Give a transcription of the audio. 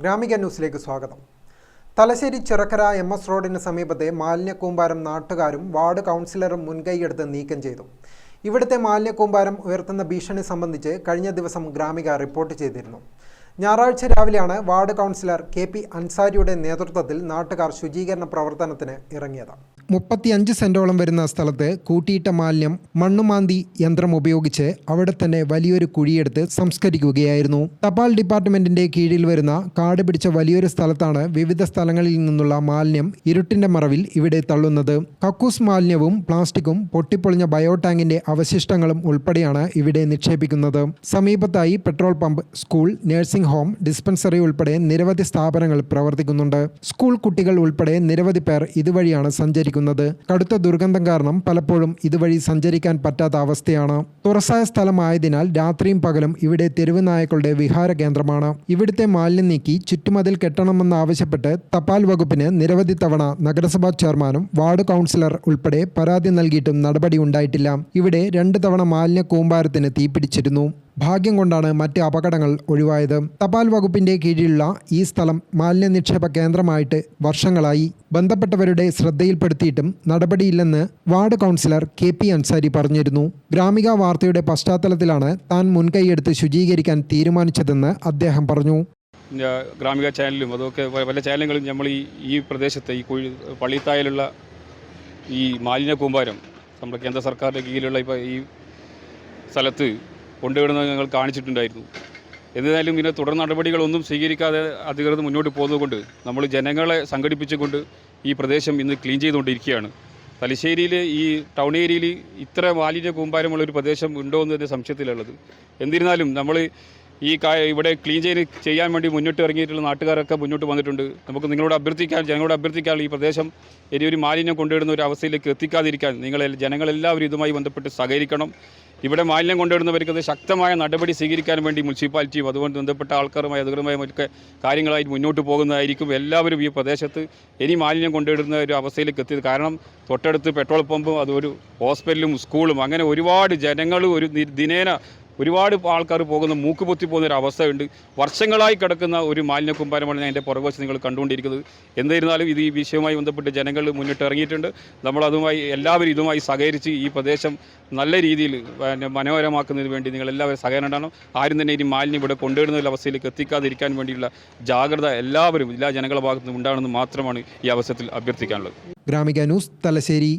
ഗ്രാമിക ന്യൂസിലേക്ക് സ്വാഗതം. Thalassery Chirakkara M S റോഡിന് സമീപത്തെ മാലിന്യക്കൂമ്പാരം നാട്ടുകാരും വാർഡ് കൗൺസിലറും മുൻകൈയെടുത്ത് നീക്കം ചെയ്തു. ഇവിടുത്തെ മാലിന്യക്കൂമ്പാരം ഉയർത്തുന്ന ഭീഷണി സംബന്ധിച്ച് കഴിഞ്ഞ ദിവസം ഗ്രാമിക റിപ്പോർട്ട് ചെയ്തിരുന്നു. ഞായറാഴ്ച രാവിലെയാണ് വാർഡ് കൗൺസിലർ കെ പി അൻസാരിയുടെ നേതൃത്വത്തിൽ നാട്ടുകാർ ശുചീകരണ പ്രവർത്തനത്തിന് ഇറങ്ങിയത്. മുപ്പത്തിയഞ്ച് സെന്റോളം വരുന്ന സ്ഥലത്ത് കൂട്ടിയിട്ട മാലിന്യം മണ്ണുമാന്തി യന്ത്രം ഉപയോഗിച്ച് അവിടെ തന്നെ വലിയൊരു കുഴിയെടുത്ത് സംസ്കരിക്കുകയായിരുന്നു. തപാൽ ഡിപ്പാർട്ട്മെന്റിന്റെ കീഴിൽ വരുന്ന കാട് പിടിച്ച വലിയൊരു സ്ഥലത്താണ് വിവിധ സ്ഥലങ്ങളിൽ നിന്നുള്ള മാലിന്യം ഇരുട്ടിന്റെ മറവിൽ ഇവിടെ തള്ളുന്നത്. കക്കൂസ് മാലിന്യവും പ്ലാസ്റ്റിക്കും പൊട്ടിപ്പൊളിഞ്ഞ ബയോ ടാങ്കിന്റെ അവശിഷ്ടങ്ങളും ഉൾപ്പെടെയാണ് ഇവിടെ നിക്ഷേപിക്കുന്നത്. സമീപത്തായി petrol pump school nursing home dispensary ഉൾപ്പെടെ നിരവധി സ്ഥാപനങ്ങൾ പ്രവർത്തിക്കുന്നുണ്ട്. സ്കൂൾ കുട്ടികൾ ഉൾപ്പെടെ നിരവധി പേർ ഇതുവഴിയാണ് സഞ്ചരിക്കുന്നത്. കടുത്ത ദുർഗന്ധം കാരണം പലപ്പോഴും ഇതുവഴി സഞ്ചരിക്കാൻ പറ്റാത്ത അവസ്ഥയാണ്. തുറസായ സ്ഥലമായതിനാൽ രാത്രിയും പകലും ഇവിടെ തെരുവ് നായക്കളുടെ വിഹാര കേന്ദ്രമാണ്. ഇവിടുത്തെ മാലിന്യം നീക്കി ചുറ്റുമതിൽ കെട്ടണമെന്നാവശ്യപ്പെട്ട് തപാൽ വകുപ്പിന് നിരവധി തവണ നഗരസഭാ ചെയർമാനും വാർഡ് കൗൺസിലർ ഉൾപ്പെടെ പരാതി നൽകിയിട്ടും നടപടി ഉണ്ടായിട്ടില്ല. ഇവിടെ രണ്ട് തവണ മാലിന്യ കൂമ്പാരത്തിന് തീപിടിച്ചിരുന്നു. ഭാഗ്യം കൊണ്ടാണ് മറ്റ് അപകടങ്ങൾ ഒഴിവായത്. തപാൽ വകുപ്പിന്റെ കീഴിലുള്ള ഈ സ്ഥലം മാലിന്യ നിക്ഷേപ കേന്ദ്രമായിട്ട് വർഷങ്ങളായി ബന്ധപ്പെട്ടവരുടെ ശ്രദ്ധയിൽപ്പെടുത്തിയിട്ടും നടപടിയില്ലെന്ന് ward councillor K P Ansari പറഞ്ഞിരുന്നു. ഗ്രാമിക വാർത്തയുടെ പശ്ചാത്തലത്തിലാണ് താൻ മുൻകൈയെടുത്ത് ശുചീകരിക്കാൻ തീരുമാനിച്ചതെന്ന് അദ്ദേഹം പറഞ്ഞു. ഗ്രാമിക ചാനലിലും അതൊക്കെ പല ചാനലുകളും നമ്മൾ ഈ ഈ പ്രദേശത്തെ ഈ കുഴി പള്ളിത്തായിലുള്ള ഈ മാലിന്യ കൂമ്പാരം നമ്മുടെ കേന്ദ്ര സർക്കാരിന്റെ കീഴിലുള്ള ഇപ്പോൾ ഈ സ്ഥലത്ത് കൊണ്ടുവിടുന്നത് ഞങ്ങൾ കാണിച്ചിട്ടുണ്ടായിരുന്നു. എന്നിരുന്നാലും ഇതിന് തുടർ നടപടികളൊന്നും സ്വീകരിക്കാതെ അധികൃതർ മുന്നോട്ട് പോകുന്നതുകൊണ്ട് നമ്മൾ ജനങ്ങളെ സംഘടിപ്പിച്ചുകൊണ്ട് ഈ പ്രദേശം ഇന്ന് ക്ലീൻ ചെയ്തുകൊണ്ടിരിക്കുകയാണ്. തലശ്ശേരിയിൽ ഈ ടൗൺ ഏരിയയിൽ ഇത്ര മാലിന്യ കൂമ്പാരമുള്ള ഒരു പ്രദേശം ഉണ്ടോ എന്നതിന്റെ സംശയത്തിലുള്ളത്. എന്നിരുന്നാലും നമ്മൾ ഈ ഇവിടെ ക്ലീൻ ചെയ്ത് ചെയ്യാൻ വേണ്ടി മുന്നോട്ട് ഇറങ്ങിയിട്ടുള്ള നാട്ടുകാരൊക്കെ മുന്നോട്ട് വന്നിട്ടുണ്ട്. നമുക്ക് നിങ്ങളോട് അഭ്യർത്ഥിക്കാൻ ജനങ്ങളോട് അഭ്യർത്ഥിക്കാൻ ഈ പ്രദേശം ഇനി ഒരു മാലിന്യം കൊണ്ടുവരുന്ന ഒരു അവസ്ഥയിലേക്ക് എത്തിക്കാതിരിക്കാൻ നിങ്ങളെ ജനങ്ങളെല്ലാവരും ഇതുമായി ബന്ധപ്പെട്ട് സഹകരിക്കണം. ഇവിടെ മാലിന്യം കൊണ്ടുവരുന്നവർക്ക് അത് ശക്തമായ നടപടി സ്വീകരിക്കാൻ വേണ്ടി മുനിസിപ്പാലിറ്റിയും അതുകൊണ്ട് ബന്ധപ്പെട്ട ആൾക്കാരുമായി അധികൃതമായും ഒക്കെ കാര്യങ്ങളായി മുന്നോട്ട് പോകുന്നതായിരിക്കും എല്ലാവരും ഈ പ്രദേശത്ത് ഇനി മാലിന്യം കൊണ്ടുവരുന്ന ഒരു അവസ്ഥയിലേക്ക് എത്തിയത്. കാരണം തൊട്ടടുത്ത് പെട്രോൾ പമ്പും അതൊരു ഹോസ്പിറ്റലും സ്കൂളും അങ്ങനെ ഒരുപാട് ജനങ്ങളും ഒരു ദിനേന ഒരുപാട് ആൾക്കാർ പോകുന്ന മൂക്ക് പൊത്തി പോകുന്ന ഒരു അവസ്ഥയുണ്ട്. വർഷങ്ങളായി കിടക്കുന്ന ഒരു മാലിന്യ കുമ്പാരമാണ് എന്റെ പുറകുവശം നിങ്ങൾ കണ്ടുകൊണ്ടിരിക്കുന്നത്. എന്നിരുന്നാലും ഇത് ഈ വിഷയവുമായി ബന്ധപ്പെട്ട് ജനങ്ങൾ മുന്നിട്ട് ഇറങ്ങിയിട്ടുണ്ട്. നമ്മൾ അതുമായി എല്ലാവരും ഇതുമായി സഹകരിച്ച് ഈ പ്രദേശം നല്ല രീതിയിൽ മനോഹരമാക്കുന്നതിന് വേണ്ടി നിങ്ങൾ എല്ലാവരും സഹകരണം ഉണ്ടാകണം. ആരും തന്നെ ഇനി മാലിന്യം ഇവിടെ കൊണ്ടുവരുന്ന അവസ്ഥയിലേക്ക് എത്തിക്കാതിരിക്കാൻ വേണ്ടിയുള്ള ജാഗ്രത എല്ലാവരും എല്ലാ ജനങ്ങളുടെ ഭാഗത്തുനിന്നും ഉണ്ടാകണമെന്ന് മാത്രമാണ് ഈ അവസരത്തിൽ അഭ്യർത്ഥിക്കാനുള്ളത്. ഗ്രാമിക ന്യൂസ് തലശ്ശേരി.